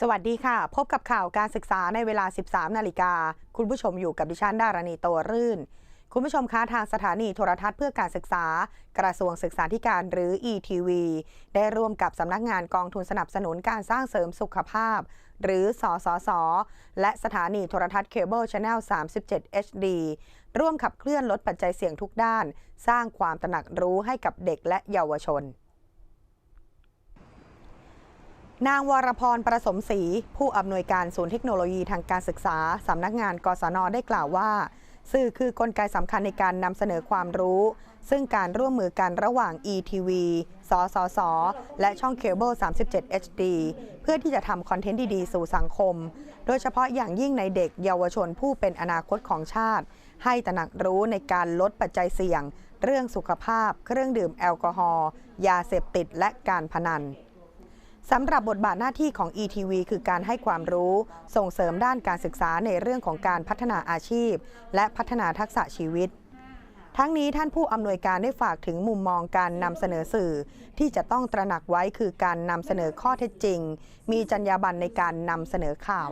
สวัสดีค่ะ พบกับข่าวการศึกษาในเวลา 13 นาฬิกา คุณผู้ชมอยู่กับดิฉันดารณีโตรื่น คุณผู้ชมคะทางสถานีโทรทัศน์เพื่อการศึกษา กระทรวงศึกษาธิการหรือ ETV ได้ร่วมกับสำนักงานกองทุนสนับสนุนการสร้างเสริมสุขภาพ หรือ สสส และสถานีโทรทัศน์เคเบิลช n แนล37 HD ร่วมขับเคลื่อนลดปัจจัยเสี่ยงทุกด้าน สร้างความตระหนักรู้ให้กับเด็กและเยาวชน นางวรพรประสมศรีผู้อำนวยการศูนย์เทคโนโลยีทางการศึกษาสำนักงานกศนได้กล่าวว่า สื่อคือกลไกสำคัญในการนำเสนอความรู้ ซึ่งการร่วมมือกันระหว่าง ETV สสส และช่องเคเบิล37 HD เพื่อที่จะทำคอนเทนต์ดี ๆ สู่สังคม โดยเฉพาะอย่างยิ่งในเด็กเยาวชนผู้เป็นอนาคตของชาติ ให้ตระหนักรู้ในการลดปัจจัยเสี่ยง เรื่องสุขภาพ เครื่องดื่มแอลกอฮอล์ยาเสพติดและการพนัน สำหรับบทบาทหน้าที่ของ ETV คือการให้ความรู้ ส่งเสริมด้านการศึกษาในเรื่องของการพัฒนาอาชีพ และพัฒนาทักษะชีวิต ทั้งนี้ท่านผู้อำนวยการได้ฝากถึงมุมมองการนำเสนอสื่อ ที่จะต้องตระหนักไว้คือการนำเสนอข้อเท็จจริง มีจรรยาบรรณในการนำเสนอข่าว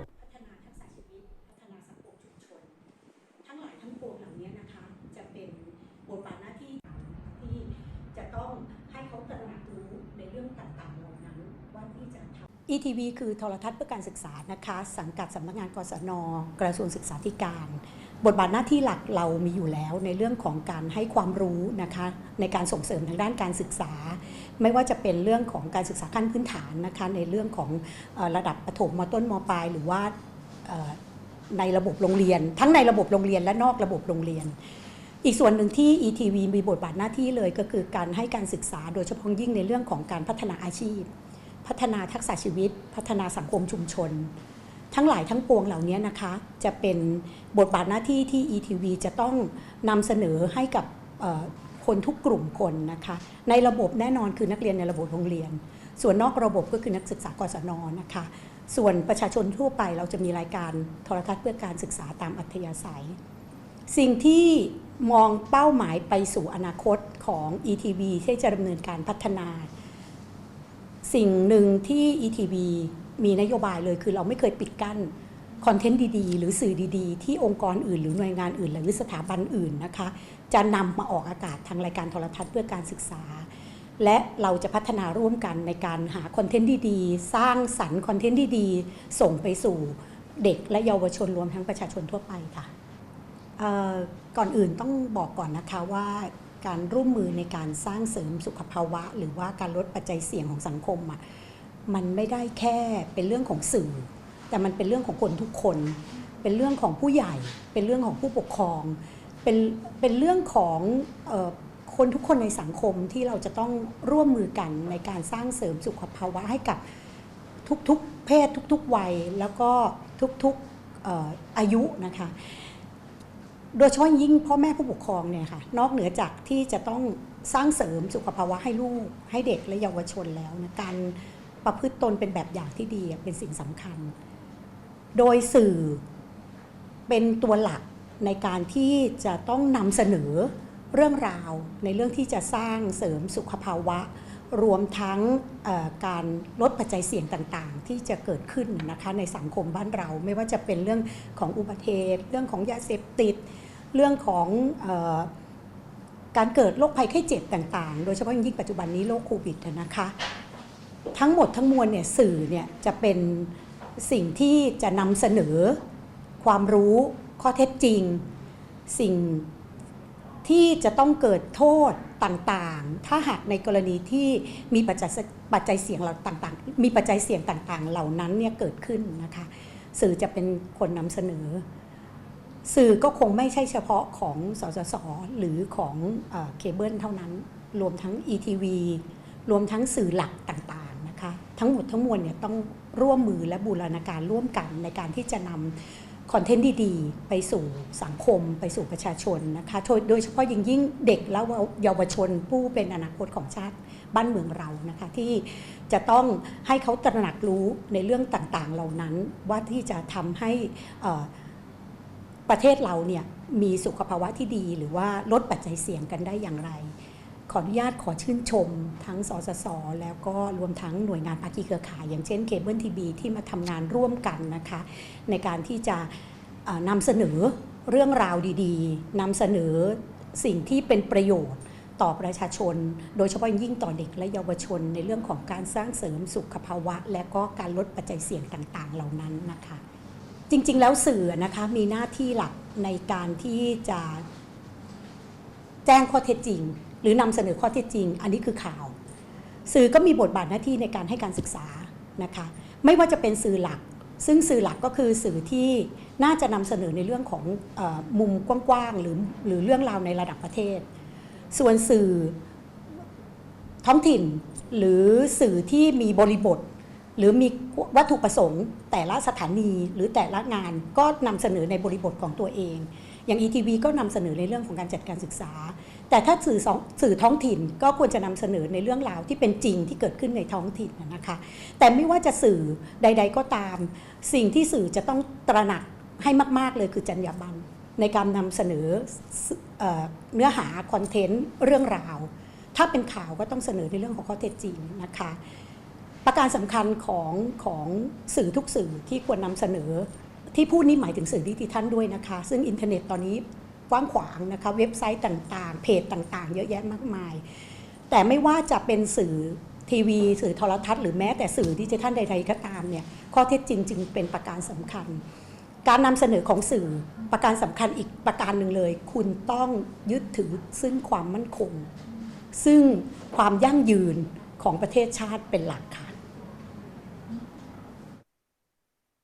บทบาทหน้าที่ที่จะต้องให้เขาตระหนักรู้ในเรื่องต่างๆเหล่านั้นว่าที่จะทำ ETV คือโทรทัศน์เพื่อการศึกษานะคะ สังกัดสำนักงานกศนกระทรวงศึกษาธิการ บทบาทหน้าที่หลักเรามีอยู่แล้วในเรื่องของการให้ความรู้นะคะในการส่งเสริมทางด้านการศึกษา ไม่ว่าจะเป็นเรื่องของการศึกษาขั้นพื้นฐานนะคะในเรื่องของระดับประถมมต้นมปลาย หรือว่าในระบบโรงเรียน ทั้งในระบบโรงเรียนและนอกระบบโรงเรียนอีกส่วนหนึ่งที่ ETV มีบทบาทหน้าที่เลยก็คือการให้การศึกษาโดยเฉพาะยิ่งในเรื่องของการพัฒนาอาชีพ พัฒนาทักษะชีวิต พัฒนาสังคมชุมชน ทั้งหลายทั้งปวงเหล่านี้นะคะ จะเป็นบทบาทหน้าที่ที่ ETV จะต้องนำเสนอให้กับคนทุกกลุ่มคนนะคะ ในระบบแน่นอนคือนักเรียนในระบบโรงเรียน ส่วนนอกระบบก็คือนักศึกษากศนนะคะ ส่วนประชาชนทั่วไปเราจะมีรายการโทรทัศน์เพื่อการศึกษาตามอัธยาศัย สิ่งที่มองเป้าหมายไปสู่อนาคตของ ETV ที่จะดำเนินการพัฒนา สิ่งหนึ่งที่ ETV มีนโยบายเลยคือเราไม่เคยปิดกั้นคอนเทนต์ดีๆ หรือสื่อดีๆ ที่องค์กรอื่น หรือหน่วยงานอื่น หรือสถาบันอื่นนะคะ จะนำมาออกอากาศทางรายการโทรทัศน์เพื่อการศึกษา และเราจะพัฒนาร่วมกันในการหาคอนเทนต์ดีๆ สร้างสรรค์คอนเทนต์ดีๆ ส่งไปสู่เด็กและเยาวชนรวมทั้งประชาชนทั่วไปค่ะก่อนอื่นต้องบอกก่อนนะคะว่า การร่วมมือในการสร้างเสริมสุขภาวะ หรือว่าการลดปัจจัยเสี่ยงของสังคมอะมันไม่ได้แค่เป็นเรื่องของสื่อ แต่มันเป็นเรื่องของคนทุกคน เป็นเรื่องของผู้ใหญ่ เป็นเรื่องของผู้ปกครอง เป็นเป็นเรื่องของออคนทุกคนในสังคมที่เราจะต้องร่วมมือกันในการสร้างเสริมสุขภาวะให้กับทุกๆ เพศทุกๆวัยแล้วก็ทุกๆอออายุนะคะ โดยเฉพาะยิ่งพ่อแม่ผู้ปกครองเนี่ยค่ะนอกเหนือจากที่จะต้องสร้างเสริมสุขภาวะให้ลูก ให้เด็กและเยาวชนแล้วนะการประพฤติตนเป็นแบบอย่างที่ดีเป็นสิ่งสำคัญ โดยสื่อเป็นตัวหลักในการที่จะต้องนำเสนอเรื่องราวในเรื่องที่จะสร้างเสริมสุขภาวะ รวมทั้งการลดปัจจัยเสี่ยงต่างๆ ที่จะเกิดขึ้นนะคะในสังคมบ้านเรา ไม่ว่าจะเป็นเรื่องของอุบัติเหตุเรื่องของยาเสพติด เรื่องของออการเกิดโรคภัยไข้เจ็บต่างๆ โดยเฉพาะยิ่งปัจจุบันนี้โรคโควิดนะคะทั้งหมดทั้งมวลเนี่ยสื่อเนี่ยจะเป็นสิ่งที่จะนำเสนอความรู้ข้อเท็จจริง สิ่ง ที่จะต้องเกิดโทษต่างๆ ถ้าหากในกรณีที่มีปัจจัยปัจจัยเสี่ยงเราต่างๆ มีปัจจัยเสี่ยงต่างๆ เหล่านั้นเนี่ยเกิดขึ้นนะคะ สื่อจะเป็นคนนำเสนอ สื่อก็คงไม่ใช่เฉพาะของสสสหรือของเออเคเบิลเท่านั้น รวมทั้ง ETV รวมทั้งสื่อหลักต่างๆนะคะ ทั้งหมดทั้งมวลเนี่ยต้องร่วมมือและบูรณาการร่วมกันในการที่จะนำ คอนเทนต์ดีๆ ไปสู่สังคมไปสู่ประชาชนนะคะโดยเฉพาะยิ่งยิ่งเด็กและเยาวชนผู้เป็นอนาคตของชาติบ้านเมืองเรานะคะที่จะต้องให้เขาตระหนักรู้ในเรื่องต่างๆ เหล่านั้นว่าที่จะทำให้ประเทศเราเนี่ยมีสุขภาวะที่ดี หรือว่าลดปัจจัยเสี่ยงกันได้อย่างไร ขออนุญาตขอชื่นชมทั้งสสส แล้วก็รวมทั้งหน่วยงานภาคีเครือข่าย อย่างเช่นเคเบิลทีบีที่มาทำงานร่วมกันนะคะ ในการที่จะนำเสนอเรื่องราวดีๆนำเสนอสิ่งที่เป็นประโยชน์ต่อประชาชน โดยเฉพาะอย่างยิ่งต่อเด็กและเยาวชน ในเรื่องของการสร้างเสริมสุขภาวะ และก็การลดปัจจัยเสี่ยงต่าง ๆ เหล่านั้นนะคะ จริงๆ แล้วสื่อนะคะมีหน้าที่หลักในการที่จะแจ้งข้อเท็จจริง หรือนำเสนอข้อเท็จจริง อันนี้คือข่าว สื่อก็มีบทบาทหน้าที่ในการให้การศึกษานะคะไม่ว่าจะเป็นสื่อหลัก ซึ่งสื่อหลักก็คือสื่อที่น่าจะนำเสนอในเรื่องของออมุมกว้างๆหรือหรือเรื่องราวในระดับประเทศ ส่วนสื่อท้องถิ่นหรือสื่อที่มีบริบท หรือมีวัตถุประสงค์ แต่ละสถานีหรือแต่ละงานก็นำเสนอในบริบทของตัวเอง อย่าง ETV ก็นำเสนอในเรื่องของการจัดการศึกษา แต่ถ้าสื่อสสื่อท้องถิ่นก็ควรจะนำเสนอในเรื่องราวที่เป็นจริงที่เกิดขึ้นในท้องถิ่นนะคะ แต่ไม่ว่าจะสื่อใด ๆ ก็ตาม สิ่งที่สื่อจะต้องตระหนักให้มาก ๆ เลยคือจรรยาบรรณในการนำเสนอเอ่อเนื้อหาคอนเทนต์เรื่องราว ถ้าเป็นข่าวก็ต้องเสนอในเรื่องของข้อเท็จจริงนะคะ ประการสำคัญของของสื่อทุกสื่อที่ควรนำเสนอ ที่พูดนี้หมายถึงสื่อดิจิทัลด้วยนะคะ ซึ่งอินเทอร์เน็ตตอนนี้กว้างขวางนะคะ เว็บไซต์ต่างๆ เพจต่างๆ เยอะแยะมากมาย แต่ไม่ว่าจะเป็นสื่อทีวี สื่อโทรทัศน์หรือแม้แต่สื่อดิจิทัลใดๆก็ตามเนี่ยข้อเท็จจริงจึงเป็นประการสำคัญ การนำเสนอของสื่อประการสำคัญอีกประการหนึ่งเลย คุณต้องยึดถือซึ่งความมั่นคง ซึ่งความยั่งยืนของประเทศชาติเป็นหลักค่ะ